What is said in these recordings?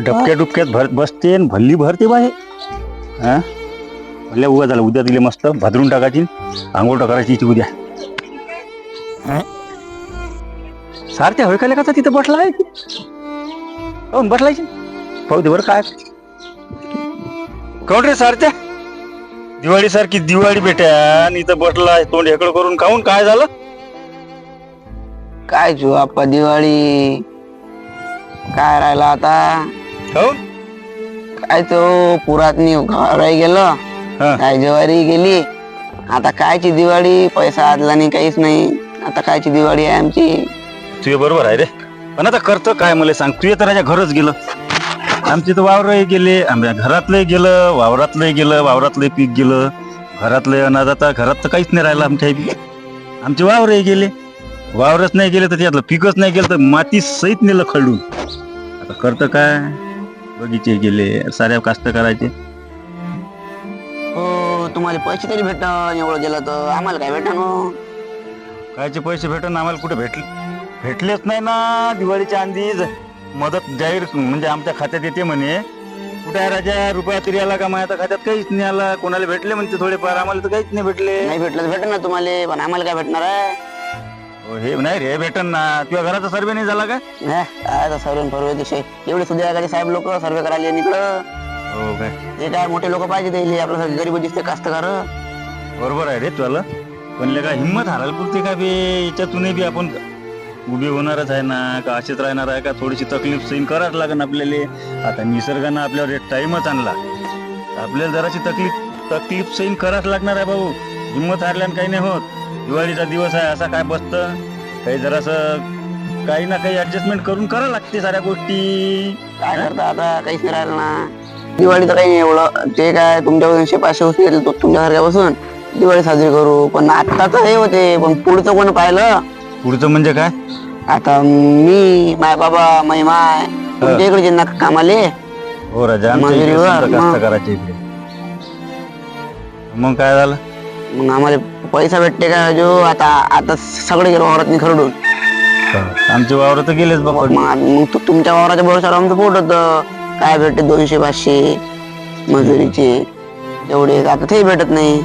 डबक्या डुबक्यात भर बसते आणि भल्ली भरते बाहे हा? भल्या उगा झाला उद्या दिले मस्त भादरून टाकायची आंघोळ टाकायची इथे उद्या. हा? सारख्या होय का तिथं बसला आहे? हो, बसलायची पाहू दे बरं काय. काऊन रे सारख्या दिवाळी सारखी दिवाळी बेट्या आणि इथं बसलाय तोंड एकड करून खाऊन काय झालं? काय जो आपा दिवाळी? काय राहिला आता? काऊन काय तो पुरातनी घराही गेलं. हा. काय ज्वारी गेली. आता कायची दिवाळी? पैसा आदला नाही काहीच नाही. आता कायची दिवाळी आहे आमची? तुझे बरोबर आहे रे. पण आता करतो काय मला सांग. तुझे तर राजा घरच गेलं. आमचे तर वावरही गेले. आमच्या घरातलंही गेलं वावरातलंही गेलं वावरातलंही पीक गेलं. घरातलं अनाज आता घरात तर काहीच नाही राहिलं आमच्या बी आमचे वावरही गेले. वावरच नाही गेले तर त्यातलं पिकच नाही गेलं तर माती सहित नेलं खळून आता करतं काय? बगीचे गेले साऱ्या कास्त करायचे. हो तुम्हाला पैसे तरी भेटन एवढं गेलं तर. आम्हाला काय भेटन हो कायचे पैसे भेटून आम्हाला कुठे भेटले? भेटलेच नाही ना दिवाळीच्या आंधी. ज- मदत जाहीर म्हणजे आमच्या खात्यात येते म्हणे. कुठे आहे राजा? रुपया तरी आला का? माझ्या खात्यात काहीच नाही आला. कोणाला भेटले म्हणते थोडेफार? आम्हाला तर काहीच नाही भेटले. नाही भेटलं तर भेटन ना तुम्हाला पण आम्हाला काय भेटणार आहे? हो, नाही रे भेटन ना. तुझ्या घराचा सर्वे नाही झाला का? हे, काय आता सर्वे फरवे दिवशी. एवढे सुद्धा साहेब लोक सर्वे करायला इकडं. हो काय? जे काय मोठे लोक पाहिजे ते आपलं गरीब दिसते कास्तकार. बरोबर आहे रे तुला. पण ले का हिंमत हारायला पुरते का बे? याच्यातूनही बी आपण उभी होणारच आहे ना का असेच राहणार आहे का थोडीशी तकलीफ सहन करावंच लागेल आपल्याला? आता निसर्गानं आपल्यावर एक टाइमच आणला. आपल्याला जराशी तकलीफ तकलीफ सहन करावंच लागणार आहे भाऊ. हिंमत हारल्यानं काही नाही होत. दिवाळीचा दिवस आहे असा काय बसतं? काही जरासं काही ना काही ऍडजस्टमेंट करून करावं लागते साऱ्या गोष्टी. काय करता आता? काहीच नाही राहिलं ना. दिवाळी तर काही नाही एवढं ते काय तुमच्या दोनशे पाचशे वस्तू तो तुमच्यासारख्या बसून दिवाळी साजरी करू. पण आता तर हे होते पण पुढचं कोण पाहिलं? पुढचं म्हणजे काय? आता मी माय बाबा मै माय तुमच्या इकडे ना कामाले. हो राजा आमच्या इकडे मजुरीवर, समजा मग. कास्तकाराच्या इकडे. मग काय झालं? मग आम्हाला पैसा भेटते का जो आता आता सगळे गेलो वावरात खरडून. आमचे वावर तर गेलेच बाबा मग मग तु- तुमच्या वावराच्या भरोशावर आमचं पोट होतं. काय भेटते? दोनशे पाचशे मजुरीचे एवढे. आता ते भेटत नाही.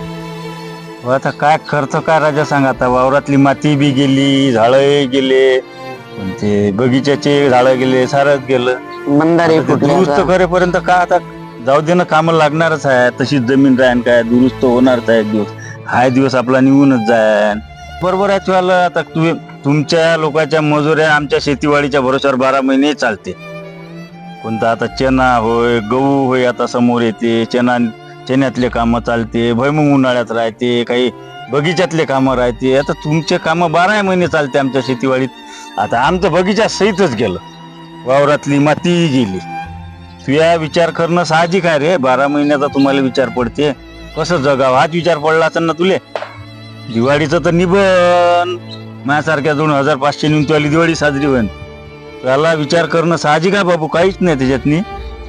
हो, आता काय खर्च काय राजा सांग आता. वावरातली माती बी गेली झाडं गेले. पण ते बगीच्याचे झाडं गेले सारच गेलं. बंधारे आता ते फुटले दुरुस्त आता. करेपर्यंत काय आता जाऊ दे ना कामं लागणारच आहे. तशीच जमीन राहीन काय? दुरुस्त होणारच आहे एक दिवस. हाय दिवस आपला निघूनच जाय बरोबर आहे तुला. आता तुम्ही तुमच्या लोकांच्या मजुऱ्या आमच्या शेतीवाडीच्या भरोश्यावर बारा महिने चालते कोणता आता चना होय गहू होय आता समोर येते. चना चण्यातले कामं चालते भैमुग उन्हाळ्यात राहते काही बगीच्यातले कामं राहते. आता तुमचे कामं बारा महिने चालते आमच्या शेतीवाडीत. आता आमचं बगीचा सहितच गेलं. वावरातली माती गेली. तुया विचार करणं साहजिक आहे रे. बारा महिन्याचा तुम्हाला विचार पडते. कसं जगावं? हाच विचार पडला असेल ना तुले? दिवाळीचं तर निबन माझ्यासारख्या दोन हजार पाचशे तुला दिवाळी साजरी होईल त्याला विचार करणं साहजिक आहे बाबू काहीच नाही त्याच्यातनी.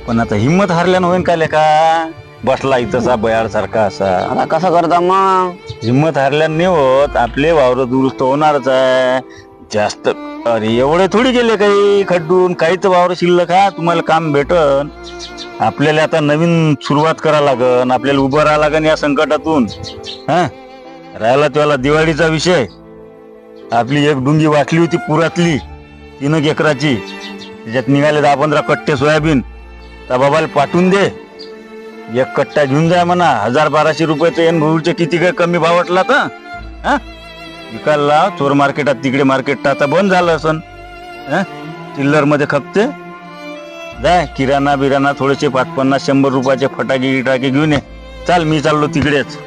पण आता हिंमत हारल्यानं होईन का? लेका बसला इथंचा बयाड सारखा असा. आता कसं करता मग? हिंमत हारल्यानं नाही होत. आपले वावर दुरुस्त होणारच आहे. जास्त अरे एवढे थोडी गेले काही? खड्डून काही तर वावर शिल्लक हा? तुम्हाला काम भेटन. आपल्याला आता नवीन सुरुवात करा लागन. आपल्याला उभं राहा लागन या संकटातून. हा? राहिला त्याला दिवाळीचा विषय. आपली एक डुंगी वाटली होती पुरातली तीन एक एकराची. त्याच्यात निघाले दहा पंधरा कट्टे सोयाबीन. त्या बाबाला पाठवून दे. एक कट्टा घेऊन जा म्हणा. हजार बाराशे रुपयाचं एन भाऊचे किती काय कमी भाव वाटला तर हा? विकायला चोर मार्केटात तिकडे मार्केट आता बंद झालं असन. चिल्लरमध्ये खपते. जाय किराणा बिराणा थोडेसे पाच पन्नास शंभर रुपयाचे फटाके गिटाके घेऊन ये. चाल मी चाललो तिकडेच.